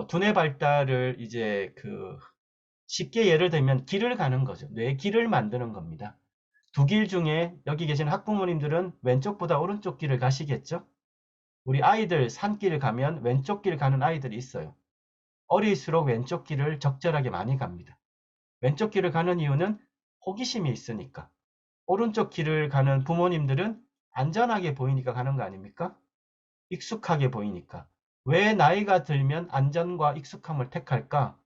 어, 두뇌 발달을 이제 그 쉽게 예를 들면 길을 가는 거죠. 뇌 길을 만드는 겁니다. 두 길 중에 여기 계신 학부모님들은 왼쪽보다 오른쪽 길을 가시겠죠? 우리 아이들 산길을 가면 왼쪽 길 가는 아이들이 있어요. 어릴수록 왼쪽 길을 적절하게 많이 갑니다. 왼쪽 길을 가는 이유는 호기심이 있으니까. 오른쪽 길을 가는 부모님들은 안전하게 보이니까 가는 거 아닙니까? 익숙하게 보이니까. 왜 나이가 들면 안전과 익숙함을 택할까?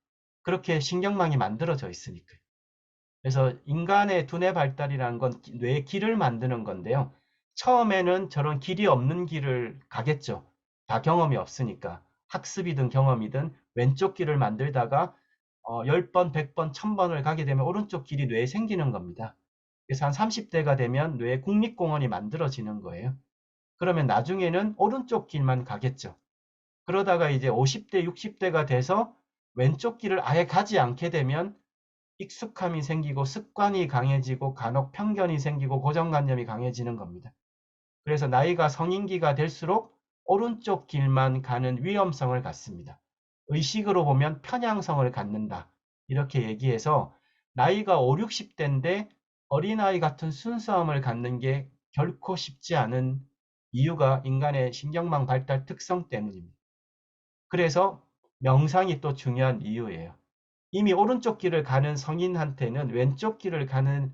그렇게 신경망이 만들어져 있으니까요. 그래서 인간의 두뇌 발달이라는 건 뇌의 길을 만드는 건데요. 처음에는 저런 길이 없는 길을 가겠죠. 다 경험이 없으니까. 학습이든 경험이든 왼쪽 길을 만들다가 어, 10번, 100번, 1000번을 가게 되면 오른쪽 길이 뇌에 생기는 겁니다. 그래서 한 30대가 되면 뇌 국립공원이 만들어지는 거예요. 그러면 나중에는 오른쪽 길만 가겠죠. 그러다가 이제 50대, 60대가 돼서 왼쪽 길을 아예 가지 않게 되면 익숙함이 생기고 습관이 강해지고 간혹 편견이 생기고 고정관념이 강해지는 겁니다. 그래서 나이가 성인기가 될수록 오른쪽 길만 가는 위험성을 갖습니다. 의식으로 보면 편향성을 갖는다. 이렇게 얘기해서 나이가 5, 60대인데 어린아이 같은 순수함을 갖는 게 결코 쉽지 않은 이유가 인간의 신경망 발달 특성 때문입니다. 그래서 명상이 또 중요한 이유예요. 이미 오른쪽 길을 가는 성인한테는 왼쪽 길을 가는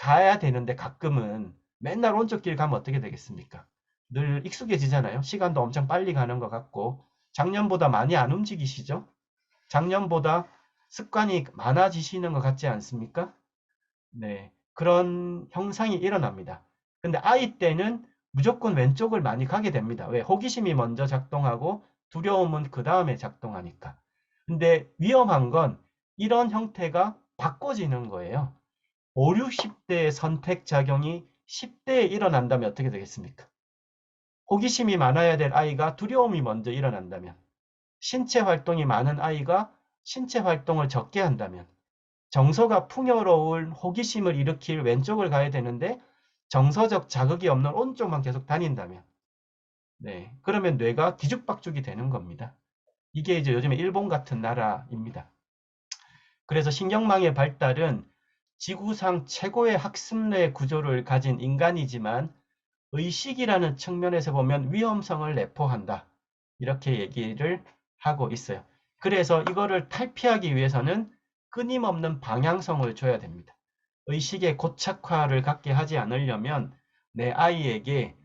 가야 되는데 가끔은 맨날 오른쪽 길 가면 어떻게 되겠습니까? 늘 익숙해지잖아요. 시간도 엄청 빨리 가는 것 같고 작년보다 많이 안 움직이시죠? 작년보다 습관이 많아지시는 것 같지 않습니까? 네. 그런 형상이 일어납니다. 근데 아이 때는 무조건 왼쪽을 많이 가게 됩니다. 왜? 호기심이 먼저 작동하고 두려움은 그 다음에 작동하니까. 근데 위험한 건 이런 형태가 바꿔지는 거예요. 5, 60대의 선택 작용이 10대에 일어난다면 어떻게 되겠습니까? 호기심이 많아야 될 아이가 두려움이 먼저 일어난다면, 신체 활동이 많은 아이가 신체 활동을 적게 한다면, 정서가 풍요로울 호기심을 일으킬 왼쪽을 가야 되는데 정서적 자극이 없는 오른쪽만 계속 다닌다면 네 그러면 뇌가 뒤죽박죽이 되는 겁니다. 이게 이제 요즘에 일본 같은 나라입니다. 그래서 신경망의 발달은 지구상 최고의 학습뇌 구조를 가진 인간이지만 의식이라는 측면에서 보면 위험성을 내포한다. 이렇게 얘기를 하고 있어요. 그래서 이거를 탈피하기 위해서는 끊임없는 방향성을 줘야 됩니다. 의식의 고착화를 갖게 하지 않으려면 내 아이에게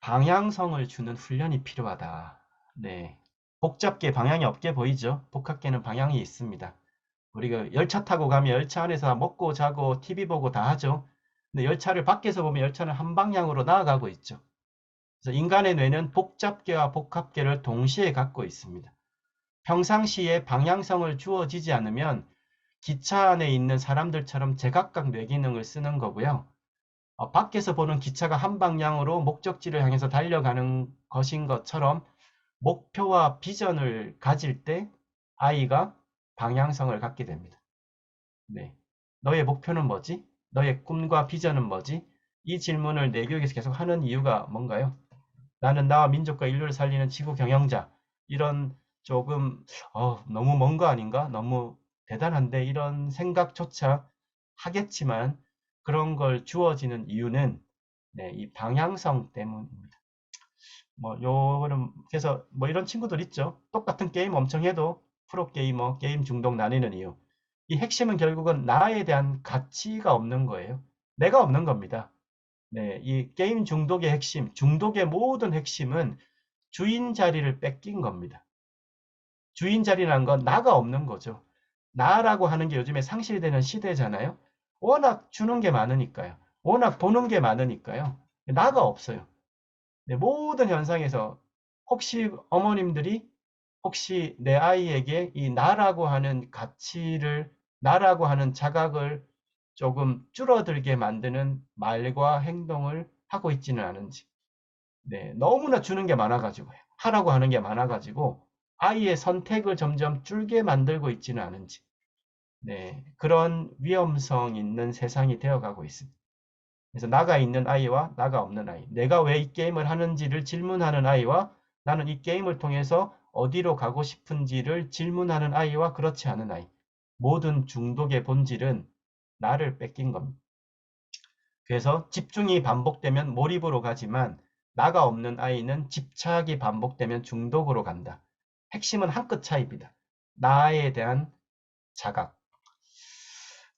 방향성을 주는 훈련이 필요하다. 네. 복잡게 방향이 없게 보이죠? 복합계는 방향이 있습니다. 우리가 열차 타고 가면 열차 안에서 먹고 자고 TV 보고 다 하죠. 근데 열차를 밖에서 보면 열차는 한 방향으로 나아가고 있죠. 그래서 인간의 뇌는 복잡계와 복합계를 동시에 갖고 있습니다. 평상시에 방향성을 주어지지 않으면 기차 안에 있는 사람들처럼 제각각 뇌기능을 쓰는 거고요. 어, 밖에서 보는 기차가 한 방향으로 목적지를 향해서 달려가는 것인 것처럼 목표와 비전을 가질 때 아이가 방향성을 갖게 됩니다. 네. 너의 목표는 뭐지? 너의 꿈과 비전은 뭐지? 이 질문을 내 교육에서 계속 하는 이유가 뭔가요? 나는 나와 민족과 인류를 살리는 지구 경영자. 이런 조금 어, 너무 먼 거 아닌가? 너무 대단한데 이런 생각조차 하겠지만 그런 걸 주어지는 이유는 네, 이 방향성 때문입니다. 뭐 요거는 그래서 뭐 이런 친구들 있죠. 똑같은 게임 엄청 해도 프로 게이머, 게임 중독 나뉘는 이유. 이 핵심은 결국은 나에 대한 가치가 없는 거예요. 내가 없는 겁니다. 네, 이 게임 중독의 핵심, 중독의 모든 핵심은 주인 자리를 뺏긴 겁니다. 주인 자리라는 건 나가 없는 거죠. 나라고 하는 게 요즘에 상실되는 시대잖아요. 워낙 주는 게 많으니까요. 워낙 보는 게 많으니까요. 나가 없어요. 네, 모든 현상에서 혹시 어머님들이 혹시 내 아이에게 이 나라고 하는 가치를 나라고 하는 자각을 조금 줄어들게 만드는 말과 행동을 하고 있지는 않은지 네, 너무나 주는 게 많아가지고 하라고 하는 게 많아가지고 아이의 선택을 점점 줄게 만들고 있지는 않은지 네, 그런 위험성 있는 세상이 되어가고 있습니다. 그래서 나가 있는 아이와 나가 없는 아이, 내가 왜 이 게임을 하는지를 질문하는 아이와 나는 이 게임을 통해서 어디로 가고 싶은지를 질문하는 아이와 그렇지 않은 아이. 모든 중독의 본질은 나를 뺏긴 겁니다. 그래서 집중이 반복되면 몰입으로 가지만 나가 없는 아이는 집착이 반복되면 중독으로 간다. 핵심은 한 끗 차이입니다. 나에 대한 자각.